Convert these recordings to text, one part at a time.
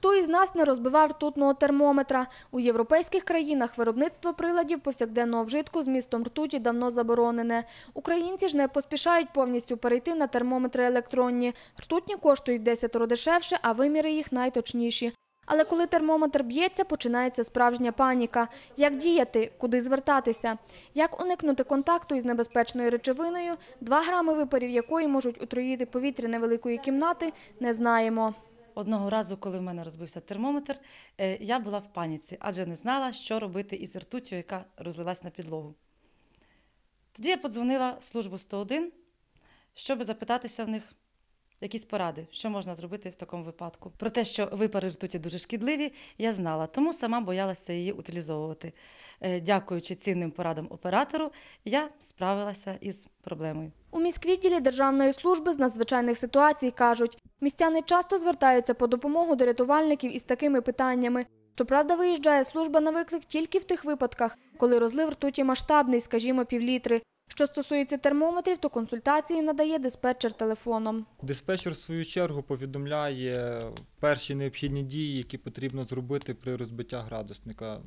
Хто із нас не розбивав ртутного термометра? У європейських країнах виробництво приладів повсякденного вжитку з містом ртуті давно заборонене. Українці ж не поспішають повністю перейти на термометри електронні. Ртутні коштують десятеро дешевше, а виміри їх найточніші. Але коли термометр б'ється, починається справжня паніка. Як діяти, куди звертатися? Як уникнути контакту із небезпечною речовиною, 2 грами випарів якої можуть отруїти повітря невеликої кімнати, не знаємо. Одного разу, коли в мене розбився термометр, е, я була в паніці, адже не знала, що робити із ртуттю, яка розлилась на підлогу. Тоді я подзвонила в службу 101, щоб запитатися в них якісь поради, що можна зробити в такому випадку. Про те, що випари ртуті дуже шкідливі, я знала, тому сама боялася її утилізовувати. Е, Дякуючи цінним порадам оператору, я справилася із проблемою. У міськвідділі Державної служби з надзвичайних ситуацій кажуть, містяни часто звертаються по допомогу до рятувальників із такими питаннями. Щоправда, виїжджає служба на виклик тільки в тих випадках, коли розлив ртуті масштабний, скажімо, півлітри. Що стосується термометрів, то консультації надає диспетчер телефоном. Диспетчер, в свою чергу, повідомляє перші необхідні дії, які потрібно зробити при розбиття градусника.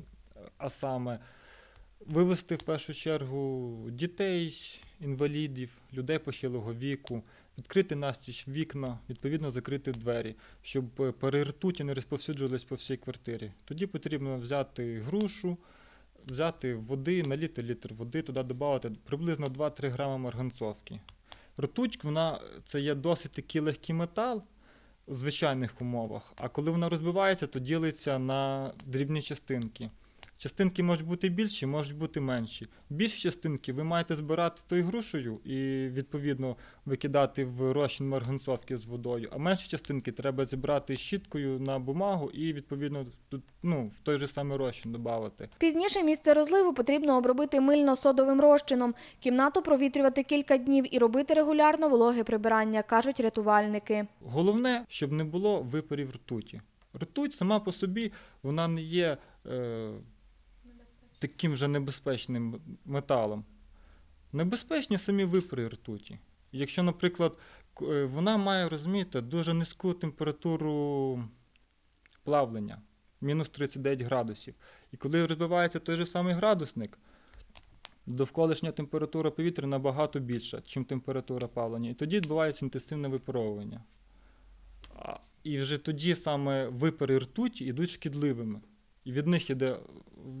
А саме вивести в першу чергу дітей, інвалідів, людей похилого віку, відкрити настіж вікна, відповідно закрити двері, щоб пари ртуті не розповсюджувались по всій квартирі. Тоді потрібно взяти грушу, взяти води, наліти літр води, туди додати приблизно 2-3 грами марганцовки. Ртуть, вона це є досить такий легкий метал в звичайних умовах, а коли вона розбивається, то ділиться на дрібні частинки. Частинки можуть бути більші, можуть бути менші. Більші частинки ви маєте збирати тою грушею і відповідно викидати в розчин марганцовки з водою. А менші частинки треба зібрати щіткою на бумагу і відповідно тут ну, в той же самий розчин додати. Пізніше місце розливу потрібно обробити мильно-содовим розчином, кімнату провітрювати кілька днів і робити регулярно вологе прибирання, кажуть рятувальники. Головне, щоб не було випарів ртуті. Ртуть сама по собі вона не є е, таким вже небезпечним металом. Небезпечні самі випари ртуті. Якщо, наприклад, е, вона має, розумієте, дуже низьку температуру плавлення, мінус 39 градусів. І коли розбивається той же самий градусник, довколишня температура повітря набагато більша, ніж температура плавлення. І тоді відбувається інтенсивне випаровування. І вже тоді саме випари ртуті йдуть шкідливими. І від них іде,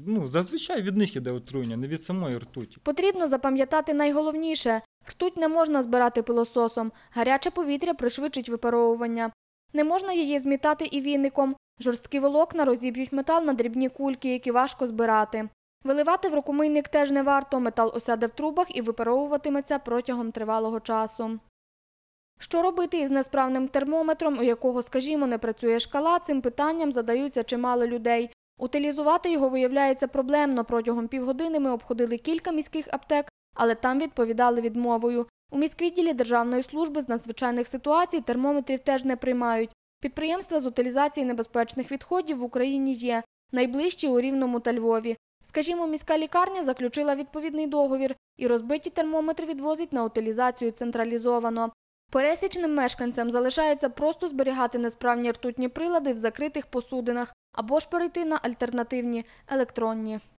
ну, зазвичай від них іде отруєння, не від самої ртуті. Потрібно запам'ятати найголовніше – ртуть не можна збирати пилососом, гаряче повітря пришвидшить випаровування. Не можна її змітати і віником. Жорсткі волокна розіб'ють метал на дрібні кульки, які важко збирати. Виливати в рукомийник теж не варто, метал осяде в трубах і випаровуватиметься протягом тривалого часу. Що робити із несправним термометром, у якого, скажімо, не працює шкала, цим питанням задаються чимало людей. Утилізувати його виявляється проблемно. Протягом півгодини ми обходили кілька міських аптек, але там відповідали відмовою. У міськвідділі Державної служби з надзвичайних ситуацій термометрів теж не приймають. Підприємства з утилізації небезпечних відходів в Україні є, найближчі у Рівному та Львові. Скажімо, міська лікарня заключила відповідний договір і розбиті термометри відвозить на утилізацію централізовано. Пересічним мешканцям залишається просто зберігати несправні ртутні прилади в закритих посудинах або ж перейти на альтернативні електронні.